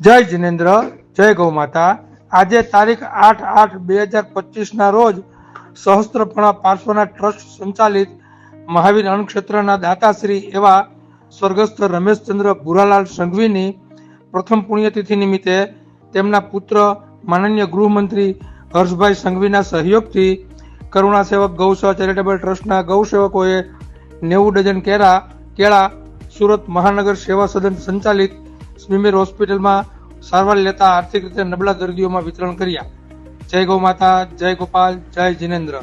જય જિનેન્દ્ર, જય ગૌ માતા આજે તારીખ આઠ આઠ બે હજાર પચીસના રોજ સહસ્ત્રપણા પાર્શ્વના ટ્રસ્ટ સંચાલિત મહાવીર અણુક્ષેત્રના દાતાશ્રી એવા સ્વર્ગસ્થ રમેશચંદ્ર ભુરાલાલ સંઘવીની પ્રથમ પુણ્યતિથિ નિમિત્તે તેમના પુત્ર, માનનીય ગૃહમંત્રી હર્ષભાઈ સંઘવીના સહયોગથી કરુણા સેવક ગૌસેવા ચેરિટેબલ ટ્રસ્ટના ગૌસેવકોએ નેવું ડઝન કેરા કેળા સુરત મહાનગર સેવા સદન સંચાલિત સ્મીમેર હોસ્પિટલમાં સારવાર લેતા આર્થિક રીતે નબળા દર્દીઓમાં વિતરણ કર્યા. જય ગૌ માતા, જય ગોપાલ, જય જિનેન્દ્ર.